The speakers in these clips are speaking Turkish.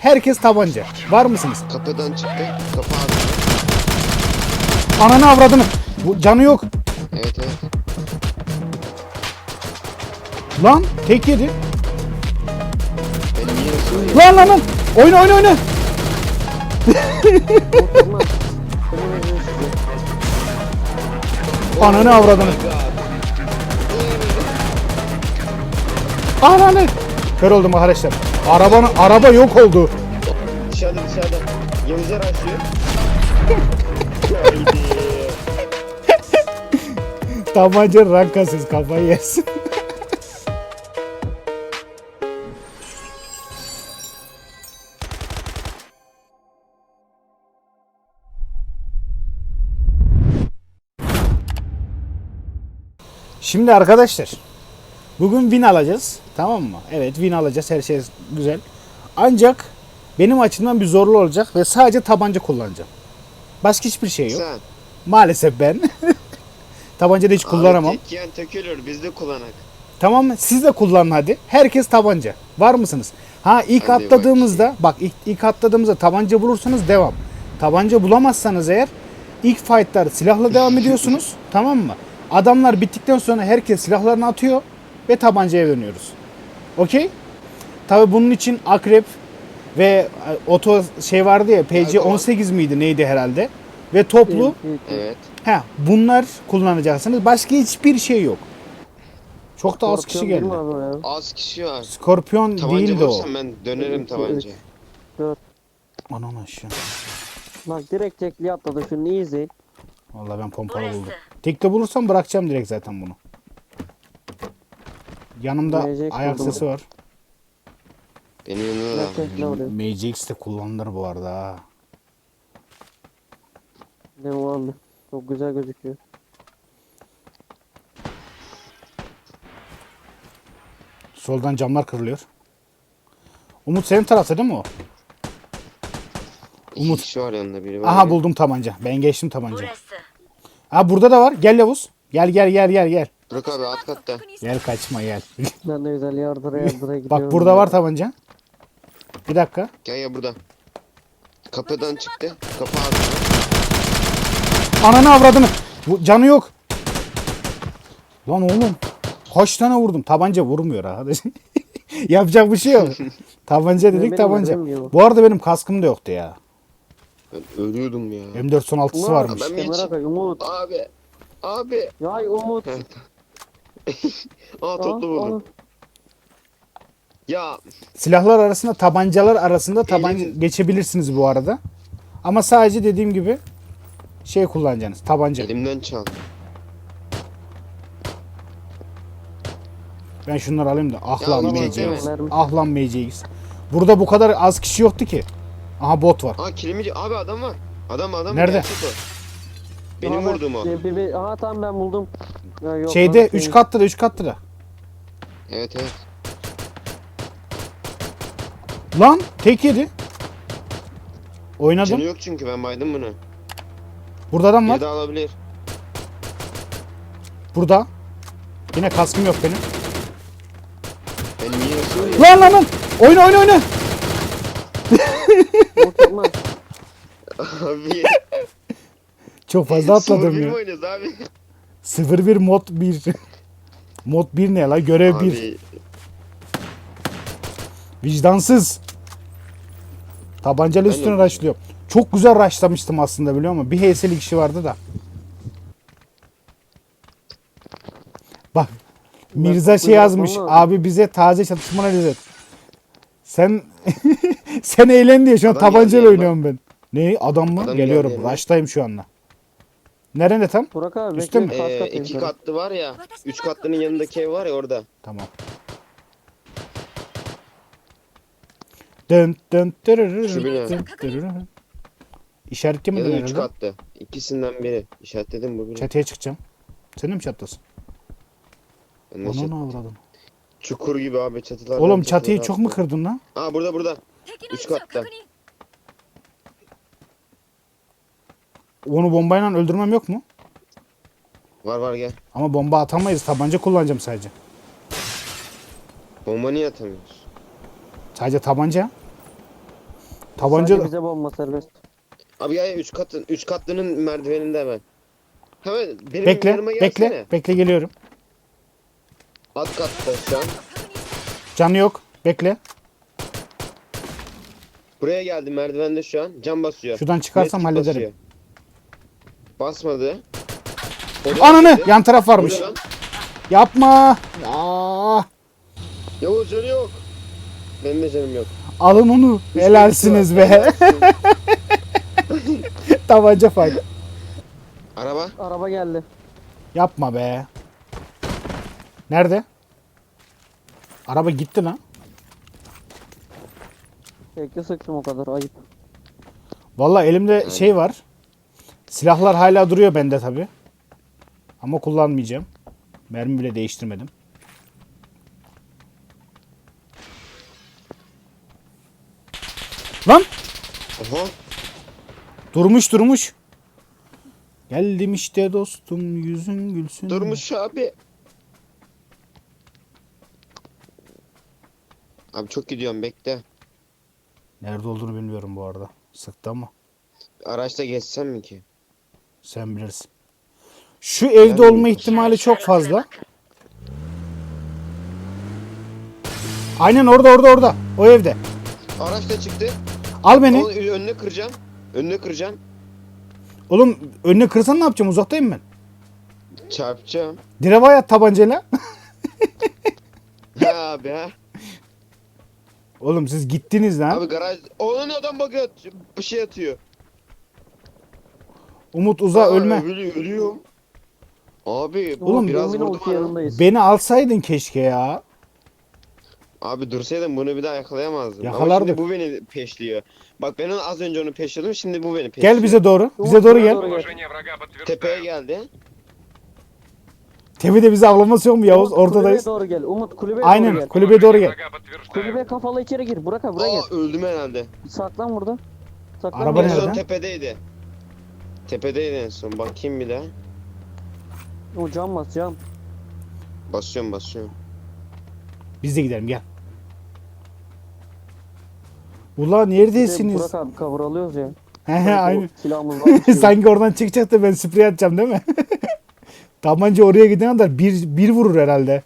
Herkes tabanca. Var mısınız? Kapıdan çıktı. Kapı ağzına. Ananı avradını. Bu canı yok. Evet evet. Lan tek yedi. Benim yine söyleyeyim. Lan lan lan. Oyna oyna oyna. Ananı avradını. Ananı. Kör oldum arkadaşlar. Arabanın araba yok oldu. Dışarıda dışarıda. Yavuzlar açıyor. Tabanca rankasız kafayı yersin. Şimdi arkadaşlar bugün win alacağız tamam mı? Evet win alacağız her şey güzel. Ancak benim açımdan bir zorlu olacak ve sadece tabanca kullanacağım. Başka hiçbir şey yok. Sen. Maalesef ben. Tabanca da hiç kullanamam. Abi tek tökülür. Biz de kullanak. Tamam mı? Siz de kullanın hadi. Herkes tabanca. Var mısınız? Ha ilk Hadi atladığımızda bak ilk, ilk atladığımızda tabanca bulursanız devam. Tabanca bulamazsanız eğer ilk fightlar silahla devam ediyorsunuz. tamam mı? Adamlar bittikten sonra herkes silahlarını atıyor ve tabancaya dönüyoruz. Okey? Tabi bunun için akrep ve e, oto şey vardı ya PC 18 miydi neydi herhalde? Ve toplu Evet. Ha, bunlar kullanacaksınız. Başka hiçbir şey yok. Çok da az kişi değil geldi. Az kişi var. Skorpiyon Tabanca değildi o. ben dönerim tabanca. Dört. Anan aşağı. Bak direkt tekli atladı şunu iyi izleyin. Vallahi ben pompalı buldum. Tekte bulursam bırakacağım direkt zaten bunu. Yanımda ayak sesi var. Da. Oluyor. MCX de kullanılır bu arada ha. Ne o. Çok güzel gözüküyor. Soldan camlar kırılıyor. Umut senin tarafta değil mi o? İki Umut. kişi var yanında biri var. Aha buldum tabanca. Ben geçtim tabanca. Burası. Ha burada da var. Gel Yavuz. Gel gel gel gel gel. Burak abi alt katta. Gel kaçma gel. Ben de güzel yardıra yardıra gidiyorum. Bak burada var tabanca. Bir dakika. Gel ya burada. Kapıdan çıktı. Kapı ağzına. Ananı avradını. Bu canı yok. Lan oğlum. Kaç tane vurdum? Tabanca vurmuyor arkadaş. Yapacak bir şey yok. tabanca dedik benim tabanca. ölüm yok. Bu arada benim kaskım da yoktu ya. Ben ölüyordum ya. M4 son 6'sı Umut, varmış. Ben bir Kenara için- kay Umut. Abi. Abi. Yay Umut. Aa toplu aa. Ya Silahlar arasında tabancalar arasında tabanca Elim- geçebilirsiniz bu arada. Ama sadece dediğim gibi şey kullanacaksınız. Tabanca. elimden çal. Ben şunları alayım da. Ya lan Allah MCX. Allah. Ah lan MCX. Burada bu kadar az kişi yoktu ki. Aha bot var. Aa kilimici. Abi adam var. Adam adam. Nerede? gerçek o. Benim Aha, bak, vurduğum o. bir- bir- bir- Aha tamam ben buldum. Ya, yok, Şeyde lan, 3 şey- katta da 3 katta da. Evet evet. Lan tek yedi. Oynadım. Canı yok çünkü ben baydım bunu. Burada adam var. Bir daha alabilir. Burada. Yine kaskım yok benim. Benim yine söyleyeyim. Lan lan lan. Oyna oyna oyna. Yapma. Abi. Çok fazla atladım ya. oynuyoruz abi? 01 mod 1. mod 1 ne la? Görev 1. Abi. Vicdansız. Tabancalı Ben üstüne de- raşlıyor. Çok güzel raşlamıştım aslında biliyor musun? Bir HS'li kişi vardı da. Bak. Mirza şey yazmış. Abi bize taze çatışma analiz Sen sen eğlen diye şu an Adam geldi tabancayla yanıma. oynuyorum ben. Ne? Adam mı? Adam Geliyorum. yanıma. Raştayım şu anda. Nerede tam? Burak abi. Üstün mü? Ee, iki katlı var ya. Üç katlının yanındaki ev var ya orada. Tamam. Dın dın Şu bina. dın. İşaretli mi Ya üç katlı. İkisinden biri. İşaretledim bu bina. Çatıya çıkacağım. Senin mi çatlasın? Ben Onu ne avradın? Çukur gibi abi çatılar. Oğlum çatıyı çok mu kırdın lan? Aa burada burada. Üç katta. Onu bombayla öldürmem yok mu? Var var gel. Ama bomba atamayız. Tabanca kullanacağım sadece. Bomba niye atamıyoruz? Sadece tabanca. Tabanca Sadece bize bomba serbest. Abi ya 3 katın 3 katlının merdiveninde hemen. Hemen benim bekle yanıma gelsene. bekle bekle geliyorum. Alt katta şu an. Canı yok. Bekle. Buraya geldi merdivende şu an. Cam basıyor. Şuradan çıkarsam Medkit hallederim. basıyor. Basmadı. Oraya Ananı gitti. yan taraf varmış. Oraya lan. Yapma. Ya. Yavuz canı yok. Benim de canım yok. Alın onu. Üç Helalsiniz be. Tabanca fight. Araba. Araba geldi. Yapma be. Nerede? Araba gitti lan. Tekli sıktım o kadar ayıp. Vallahi elimde şey var. Silahlar hala duruyor bende tabi. Ama kullanmayacağım. Mermi bile değiştirmedim. Lan Oha. durmuş durmuş. Geldim işte dostum yüzün gülsün. Durmuş abi. Abi çok gidiyorum bekle. Nerede olduğunu bilmiyorum bu arada. Sıktı ama Araçta geçsem mi ki? Sen bilirsin. Şu evde olma ihtimali çok fazla. Aynen orada orada orada. O evde. Araçta çıktı. Al beni. Onun önüne kıracağım. Önüne kıracağım. Oğlum önüne kırsan ne yapacağım? Uzaktayım ben. Çarpacağım. Direva at tabancayla. ha abi ha. Oğlum siz gittiniz lan. Abi garaj. Onun adam bakıyor. Bir şey atıyor. Umut uza ölme. Ölü, ölüyorum. Abi bu Oğlum, biraz vurdum Beni alsaydın keşke ya. Abi dursaydım bunu bir daha yakalayamazdım. Yakalardık. Ama şimdi bu beni peşliyor. Bak ben az önce onu peşledim şimdi bu beni peşliyor. Gel bize doğru. Bize doğru gel. Tepeye geldi. Tepede bizi avlaması yok mu Yavuz? Umut, Ortadayız. Kulübeye doğru gel. Umut kulübeye Aynen doğru gel. kulübeye doğru gel. Kulübeye kafalı içeri gir. Burak abi buraya Aa, gel. öldüm herhalde. Saklan burada. Saklan Araba Araba nerede? Tepedeydi. Tepedeydi en son. Bakayım bir daha. O cam bas cam. Basıyorum basıyorum. Biz de gidelim gel. Ulan Bir de neredesiniz? Burak abi cover alıyoruz ya. He he o aynı. Silahımız var. Sanki oradan çıkacak da ben sprey atacağım değil mi? Tabanca oraya giden kadar bir, bir vurur herhalde.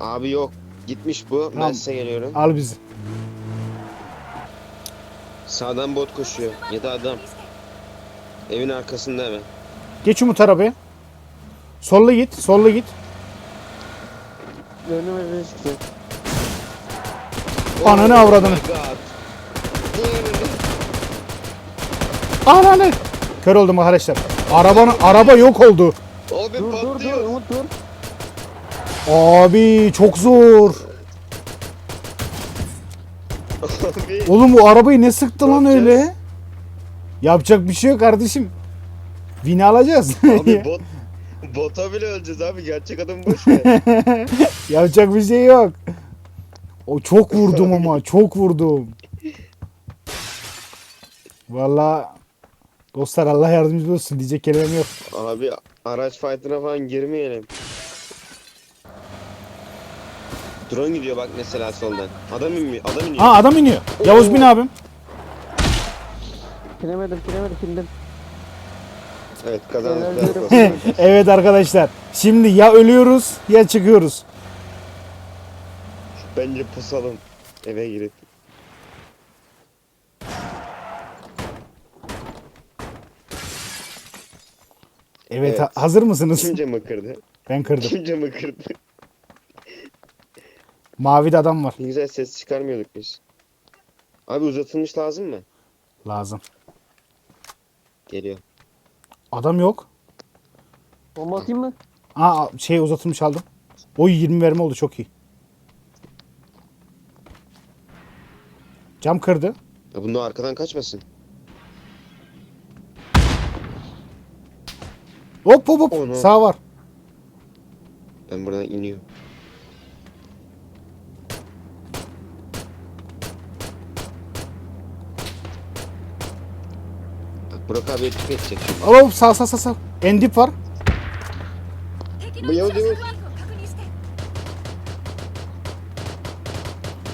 Abi yok. Gitmiş bu. Ben Tamam. size geliyorum. Al bizi. Sağdan bot koşuyor. Ya da adam. Evin arkasında hemen. Geç Umut arabaya. Solla git. Solla git. Önümüze çıkacak. Ananı avradını. Oh God. Ananı. Kör oldum arkadaşlar. Arabanın araba yok oldu. Abi Dur dur dur patlıyor. Umut dur. Abi çok zor. Oğlum bu arabayı ne sıktı lan yapacağız? öyle? Yapacak bir şey yok kardeşim. Vini alacağız. Abi bot. Bota bile öleceğiz abi. Gerçek adam boş ver. Yapacak bir şey yok. O çok vurdum ama çok vurdum. Vallahi dostlar Allah yardımcınız olsun diyecek kelimem yok. abi araç fight'ına falan girmeyelim. Drone gidiyor bak mesela soldan. Adam iniyor. Adam iniyor. Ha adam iniyor. Yavuz bin abim. Pinemedim pinemedim pindim. Evet kazandık. Helal Helal olsun. evet arkadaşlar. Şimdi ya ölüyoruz ya çıkıyoruz. Bence pusalım. Eve girip. Evet, Evet. ha- hazır mısınız? Kim camı kırdı? Ben kırdım. Kim camı kırdı? Mavi de adam var. Ne güzel ses çıkarmıyorduk biz. Abi uzatılmış lazım mı? Lazım. Geliyor. Adam yok. Bomba atayım mı? Aa şey uzatılmış aldım. Oy 20 verme oldu çok iyi. Cam kırdı. Ya bunu arkadan kaçmasın. Hop hop hop. Onu. Sağ var. Ben buradan iniyorum. Burak abi etkik edecek. Oğlum sağ sağ sağ sağ. Endip var. Bu Yavuz Yavuz.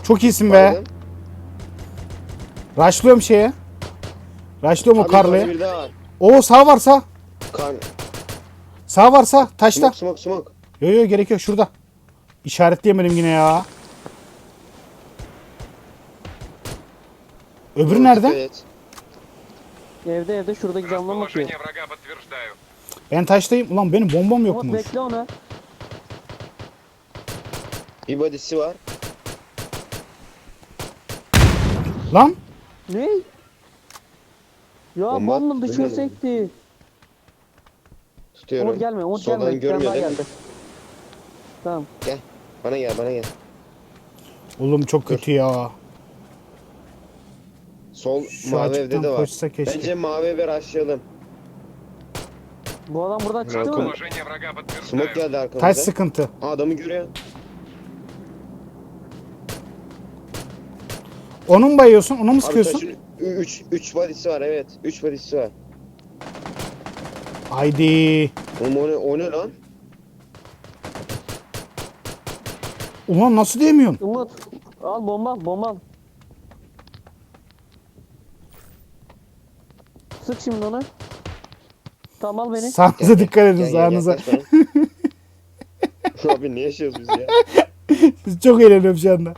Çok iyisin be. Pardon. Raşlıyorum şeye. Raşlıyorum o Abi, karlıya. Bir daha var. Oo sağ var sağ. Kar. Sağ var sağ. Taşta. Smoke smoke smoke. Yo yo gerek yok şurada. İşaretleyemedim yine ya. Öbürü nerede? Evet. Evde evde şuradaki camdan bakıyor. Расположение врага подтверждаю. Ben taştayım. Ulan benim bombam Umut yokmuş. bekle onu. Bir body'si var. Lan Ne? Ya Bomba bomba dışarı duymadım. sekti. Tutuyorum. Umut gelme Umut Soldan gelme. Bir tane görmüyor daha değil mi? geldi. Tamam. Bana gel bana gel. oğlum çok kötü ya. Sol Şu mavi açıktan evde de var. koşsa keşke. Bence mavi eve rushlayalım. Bu adam buradan çıktı mı? Расположение врага Smoke подтверждаю. geldi Taş arkamıza. sıkıntı. Aa, adamı görüyor. Onun mu bayıyorsun? Onu mu Abi sıkıyorsun? taşın 3 3 body'si var evet. 3 body'si var. Haydi. Oğlum o ne, o ne lan? Ulan nasıl diyemiyorsun? Umut al bomba al, bomba al. Sık şimdi onu. Tamam al beni. Sağınıza dikkat edin Gel, gel, sağınıza. Abi ne yaşıyoruz biz ya? Biz çok eğleniyorum şu anda.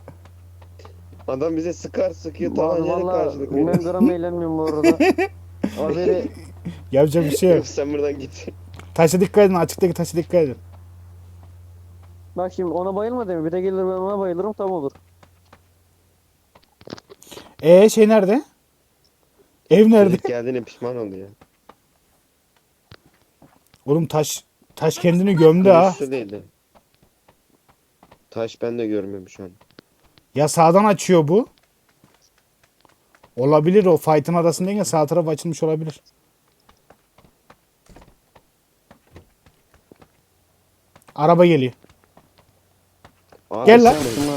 Adam bize sıkar sıkıyor Vallahi tabancayla valla karşılık ben veriyor. gram eğlenmiyorum bu arada. Haberi Yapacak bir şey yok. Sen buradan git. Taşa dikkat edin. Açıktaki taşa dikkat edin. bak şimdi ona bayılma deme. Bir de gelir ben ona bayılırım tam olur. Ee şey nerede? Ev nerede? İlk geldiğine pişman oldu ya. Oğlum taş taş kendini gömdü ha. Değildi. Taş ben de görmüyorum şu an. Ya sağdan açıyor bu. Olabilir o fight'ın arasındayken sağ taraf açılmış olabilir. Araba geliyor. Abi Gel lan. sıkma.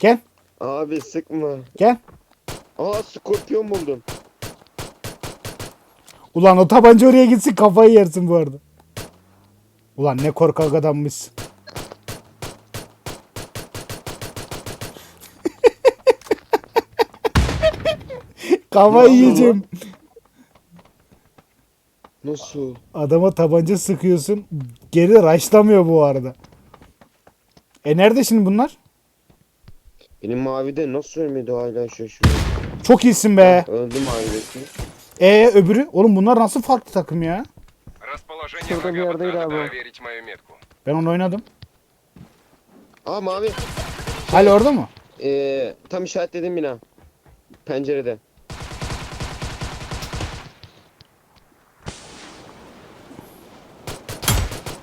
Gel. Abi sıkma. Gel. Aa skorpiyon buldum. Ulan o tabanca oraya gitsin kafayı yersin bu arada. Ulan ne korkak adammışsın. kafayı yiyeceğim. Nasıl? Adama tabanca sıkıyorsun. Geri raşlamıyor bu arada. E nerede şimdi bunlar? Benim mavide nasıl ölmedi hala şaşırıyor. Çok iyisin be. Öldü mavidesi. E öbürü? Oğlum bunlar nasıl farklı takım ya? Расположение Şurada bir врага yerdeydi abi. подтверждаю. Проверить мою метку. Ben onu oynadım. Aa mavi. Hala orada mı? Ee, tam işaretledim bina. Pencerede.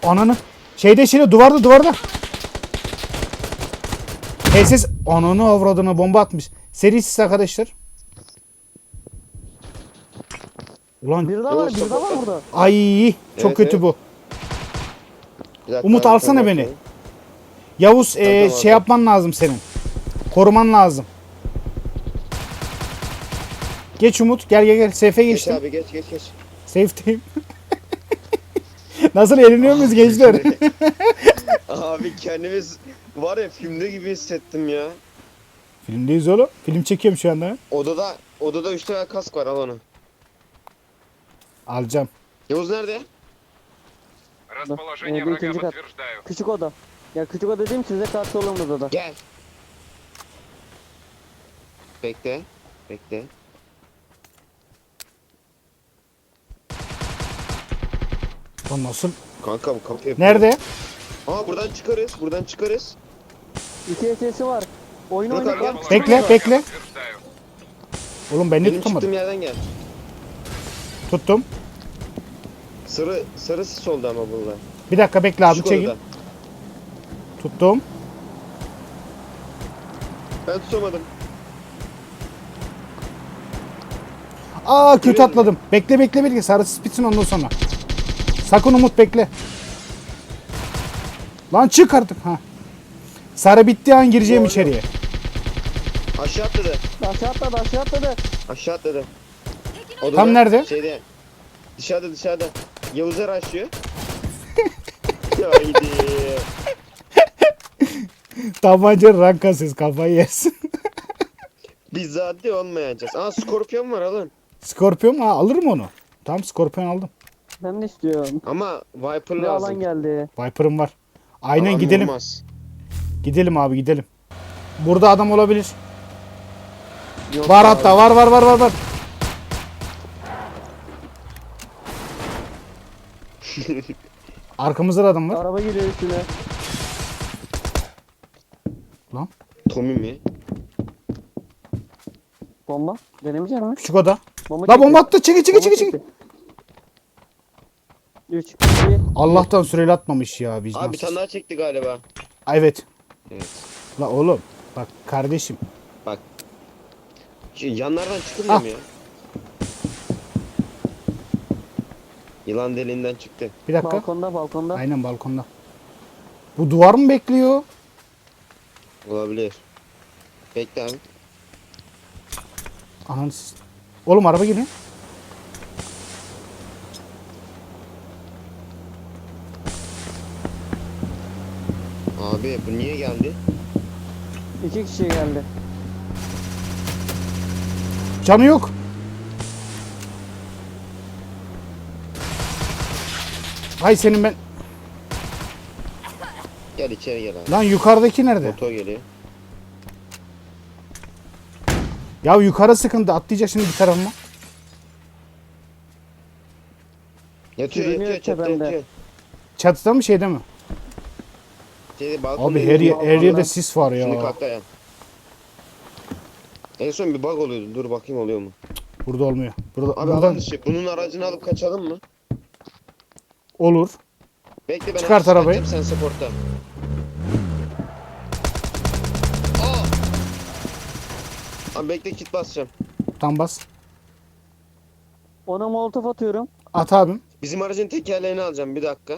Ananı. Şeyde şeyde duvarda duvarda. Tesis ananı avradına bomba atmış. Serisiz arkadaşlar. Ulan Bir daha var, bir daha var burada. ay çok Evet, kötü evet. bu. Bir dakika Umut abi, alsana tamam, beni. tamam. Yavuz e, Tamam, şey abi. yapman lazım senin. Koruman lazım. Geç Umut gel gel gel. Safe'e Geç geçtim. abi geç geç geç. Safe'teyim. Nasıl eğleniyor muyuz gençler? abi kendimiz var ya filmde gibi hissettim ya. Filmdeyiz oğlum. Film çekiyorum şu anda. Odada odada 3 tane kask var al onu. Alacağım. Yavuz nerede? Расположение Э, врага индикатор. подтверждаю. Küçük oda. Ya küçük oda dediğim size karşı olan odada. Gel. Bekle. Bekle. Lan nasıl? Kanka bu kapı yapıyor. Nerede? Aa buradan çıkarız. Buradan çıkarız. İki sesi var. Oyun Yok oyna. abi, gel. Расположение Bekle, врага bekle. подтверждаю. Oğlum ben de Benim tutamadım. çıktığım yerden gel. Tuttum. Sarı sarısı solda ama burada. Bir dakika bekle abi çekil. odada. Tuttum. Ben tutamadım. Aa kötü Görüyorum atladım. Bekle bekle bekle. Sarısı bitsin ondan sonra. Sakın Umut bekle. Lan çık artık. Ha. Sarı bittiği an gireceğim Doğru. içeriye. Aşağı atladı. Aşağı atladı aşağı atladı. Aşağı atladı. Odada, Tam nerede? Şeyde. Dışarıda dışarıda. Yavuz'a açıyor. Haydi. Tabanca rank kasıyoruz kafayı yersin. Biz zaten olmayacağız. Aa skorpiyon var alın. Scorpion ha alırım onu. Tamam Scorpion aldım. Ben de istiyorum. Ama Viper Bir lazım. alan geldi. Viper'ım var. Aynen Alan gidelim. olmaz. Gidelim abi gidelim. Burada adam olabilir. Yok Var abi. hatta var var var var var. Arkamızda da adam var. Araba geliyor üstüne. Lan Tommy mi? Bomba. Denemeyecek mi? küçük oda. Bomba La bomba attı. Çeki çeki çeki çeki. 3, 2, Allah'tan süreli atmamış ya Abi bir vicdansız. tane daha çekti galiba. Evet. Evet. La oğlum. Bak kardeşim. Bak. Şu yanlardan çıkılmıyor Ah. mu ya? Yılan deliğinden çıktı. Bir dakika. balkonda balkonda. Aynen balkonda. Bu duvar mı bekliyor? Olabilir. Bekle abi. Ananı Oğlum araba geliyor. Abi bu niye geldi? İki kişi geldi. Canı yok. Hay senin ben. Gel içeri gel abi. Lan yukarıdaki nerede? Motor geliyor. Ya yukarı sıkıntı atlayacak şimdi bir tarafıma. Yatıyor Sürünüyor yatıyor çatıda tepemde. yatıyor. Çatıda mı şeyde mi? Şeyde balkonda Abi her, ye- yatıyor. her yerde sis var Şimdi ya. kalktı ya. En son bir bug oluyordu. Dur bakayım oluyor mu? Burada olmuyor. Burada, Abi buradan alan dışı. Bunun aracını alıp kaçalım mı? Olur. Bekle ben Çıkart arabayı. Sen supportla. Aa! Abi bekle kit basacağım. Tam bas. Ona molotof atıyorum. At abim. Bizim aracın tekerleğini alacağım bir dakika.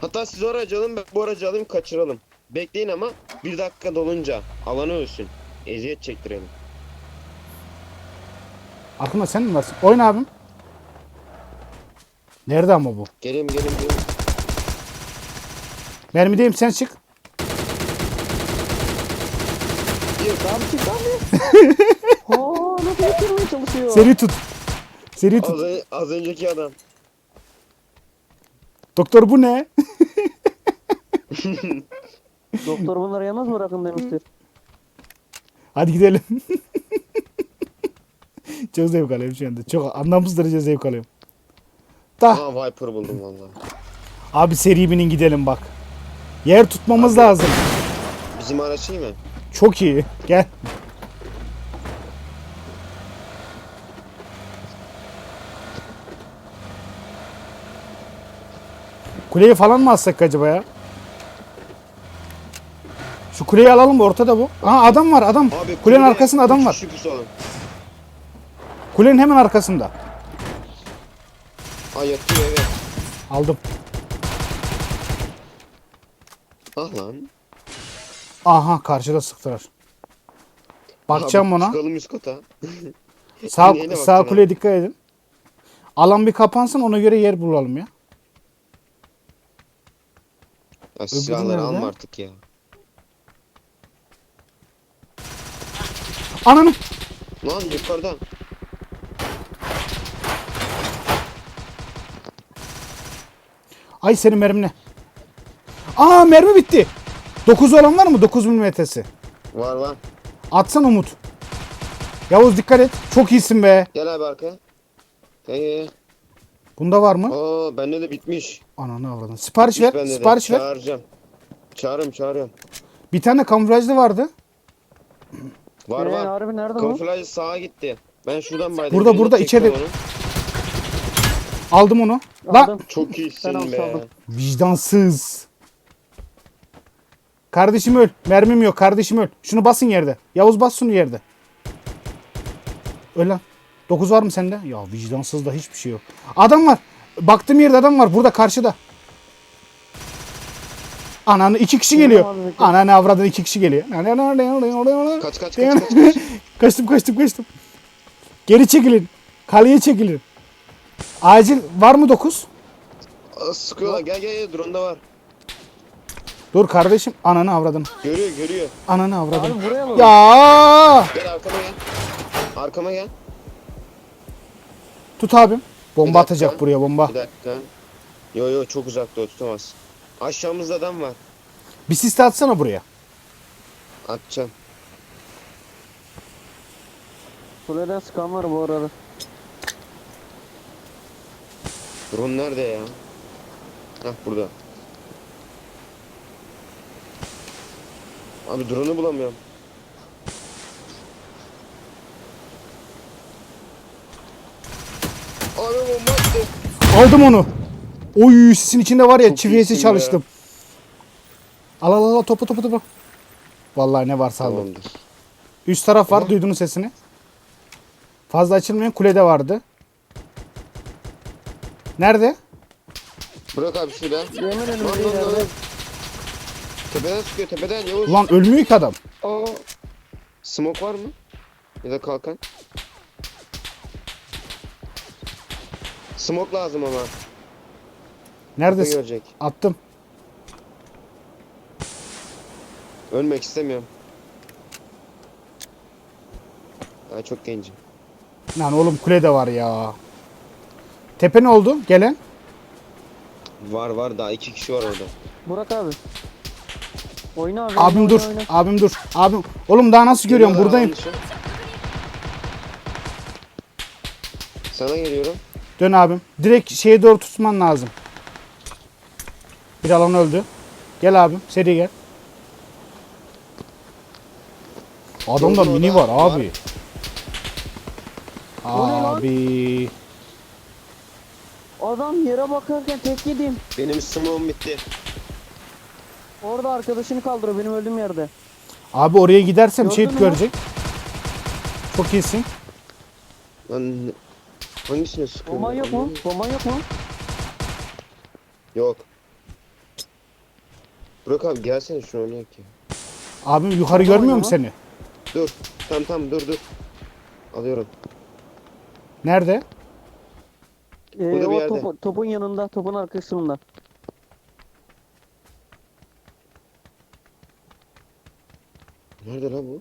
Hatta siz o aracı alın ben bu aracı alayım kaçıralım. Bekleyin ama bir dakika dolunca alanı ölsün. Eziyet çektirelim. Aklımda sen mi varsın? Oyna abim. Nerede ama bu? Gelin gelin gelin. Mermideyim sen çık. Tamam çık abi. Aa nasıl bitirmeye çalışıyor? Seri tut. Seri Az, tut. ön- az önceki adam. Doktor bu ne? Doktor bunları yalnız bırakın demiştir. Hadi gidelim. Çok zevk alıyorum şu anda. Çok anlamsız derece zevk alıyorum. Da. Aa Viper buldum vallahi. Abi seri binin gidelim bak. Yer tutmamız lazım. Bizim araç iyi mi? Çok iyi. Gel. Kuleyi falan mı alsak acaba ya? Şu kuleyi alalım ortada bu. Aha adam var adam. Abi Kulenin arkasında adam var. kişi pusalım. Kulenin hemen arkasında. Aa yatıyor evet. Aldım. Ah lan. Aha karşıda sıktılar. Bakacağım Abi, ona. Çıkalım üst kata. Sağ, sağ kuleye dikkat edin. Alan bir kapansın ona göre yer bulalım ya. Ya silahları alma artık ya. Ananı. Lan yukarıdan. Ay senin mermine. Aa mermi bitti. 9 olan var mı? 9 milimetresi. Var var. Atsan Umut. Yavuz dikkat et. Çok iyisin be. Gel abi arka. Gel gel gel. Bunda var mı? Aa bende de bitmiş. Ananı avradın. Sipariş Bitmiş ver. bende de. Sipariş ver. Çağıracağım. Çağırıyorum çağırıyorum. Bir tane kamuflajlı vardı. Var Ee, var. harbi nerede bu? Kamuflaj sağa gitti. Ben şuradan baydım. Burada, Birini burada, çektim içeri. onu. Aldım onu. Lan Aldım. Çok Ben iyisin be. aldım. vicdansız. Kardeşim öl. Mermim yok. Kardeşim öl. Şunu basın yerde. Yavuz bas şunu yerde. Öl lan. 9 var mı sende? Ya vicdansız da hiçbir şey yok. Adam var. Baktığım yerde adam var. Burada karşıda. Ananı iki kişi geliyor. abi, bekle. Ananı avradın iki kişi geliyor. Kaç kaç kaç kaç kaç. kaçtım kaçtım kaçtım. Geri çekilin. Kaleye çekilin. Acil var mı 9? Aa, Sıkıyorlar gel gel gel drone'da var. Dur kardeşim ananı avradım. Görüyor görüyor. Ananı avradım. Abi buraya mı? Ya Gel arkama gel. Arkama gel. tut abim. Bir Bomba dakika. atacak buraya bomba. Bir dakika. Yo yo çok uzakta o tutamaz. Aşağımızda adam var. Bir sis de atsana buraya. Atacağım. Kuleden sıkan var bu arada. Drone nerede ya? Hah burada. Abi drone'u bulamıyorum. Abi bomba attı. Aldım onu. Oy sisin içinde var ya Çok çiviyesi iyisin çalıştım. Al al al topu topu topu. Vallahi ne varsa aldım. Tamamdır. Üst taraf var duydunuz sesini. Fazla açılmayan kulede vardı. Nerede? Bırak abi şurada. Yemin Lan önümde lan lan. ileride. Tepeden sıkıyor tepeden Yavuz. Ulan ölmüyor ki adam. Aa. Smoke var mı? Ya da kalkan. Smoke lazım ama. Ne Neredesin? görecek? Attım. Ölmek istemiyorum. Daha çok gencim. Lan oğlum kulede var ya. Tepe ne oldu? Gelen. Var var daha iki kişi var orada. Burak abi. Oyna abi. Abim oyna, dur. oyna. Abim dur. Abim. Oğlum daha nasıl görüyorum? Geliyorlar Buradayım. dışı. Sana geliyorum. Dön abim. Direkt şeye doğru tutman lazım. Bir alan öldü. Gel abim. Seri gel. Adamda mini var var. abi. Abi. Adam yere bakarken tek yedim. Benim smoke'um bitti. Orada arkadaşını kaldırıyor benim öldüğüm yerde. Abi oraya gidersem Gördün şehit mü? görecek. Çok iyisin. Lan hangisine sıkıyorum? Bomban yok mu? Bomban yok mu? Yok. Burak abi gelsene şunu oynayak ya. Abim yukarı Tamam, görmüyor mu ya. seni? Dur. Tamam tamam dur dur. Alıyorum. Nerede? Ee, Burada bir o yerde. topu- topun yanında, topun arkasında. Nerede lan bu?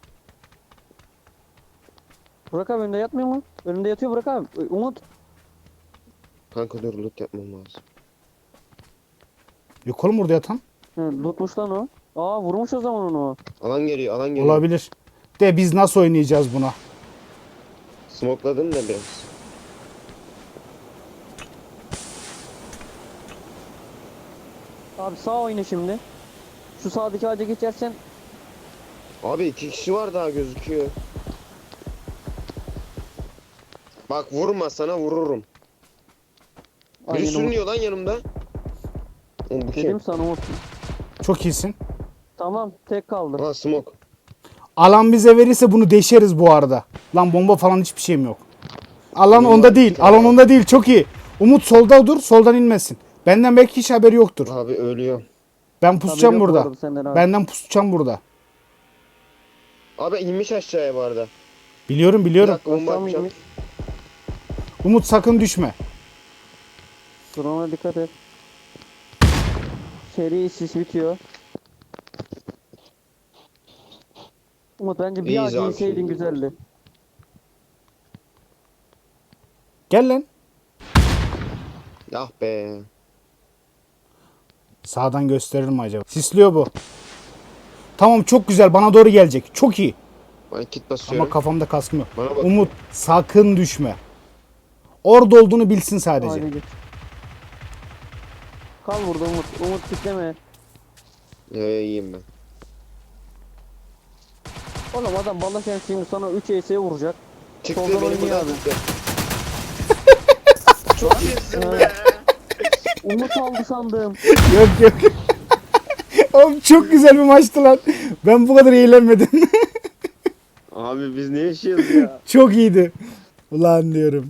Burak abi önünde yatmıyor mu? Önünde yatıyor Burak abi. Ee, Umut. Kanka dur loot yapmam lazım. Yok oğlum burada yatan. He, lootmuş lan o. Aa vurmuş o zaman onu. Alan geliyor alan geliyor. Olabilir. De biz nasıl oynayacağız buna? Smokeladım da biraz. Abi sağ oyna şimdi. Şu sağdaki ağaca geçersen Abi iki kişi var daha gözüküyor. Bak vurma sana vururum. Biri Aynen sürünüyor lan yanımda. Oğlum bu kim? Dedim sana Umut. Çok iyisin. Tamam tek kaldı. Ha smoke. Alan bize verirse bunu deşeriz bu arada. Lan bomba falan hiçbir şeyim yok. Alan onda değil. Alan onda değil. Çok iyi. Umut solda dur. Soldan inmesin. Benden belki hiç haberi yoktur. Abi ölüyor. Ben pusacağım Haberi yok burada. senden abi. Benden pusacağım burada. Abi inmiş aşağıya bu arada. Biliyorum Bir biliyorum. dakika bomba Aşağı mı atacağım. inmiş? Umut sakın düşme. Drone'a dikkat et. Seri sis bitiyor. Umut bence bir İyiyiz abi inseydin şimdi. güzeldi. Gel lan. Ah be. Sağdan gösterir mi acaba? Sisliyor bu. Tamam çok güzel. Bana doğru gelecek. Çok iyi. Ben kit basıyorum. Ama kafamda kaskım yok. Bana bak. Umut sakın düşme. Orada olduğunu bilsin sadece. Hadi git. Kal burada Umut. Umut kitleme. Yo yo iyiyim ben. Oğlum adam balarken şimdi sana 3 ES'ye vuracak. Çıktı Soldan beni oynuyor buradan abi. çıktı. Çok iyisin be. Umut aldı sandım. Yok yok. Oğlum çok güzel bir maçtı lan. Ben bu kadar eğlenmedim. Abi biz ne yaşıyoruz ya? çok iyiydi. Ulan diyorum.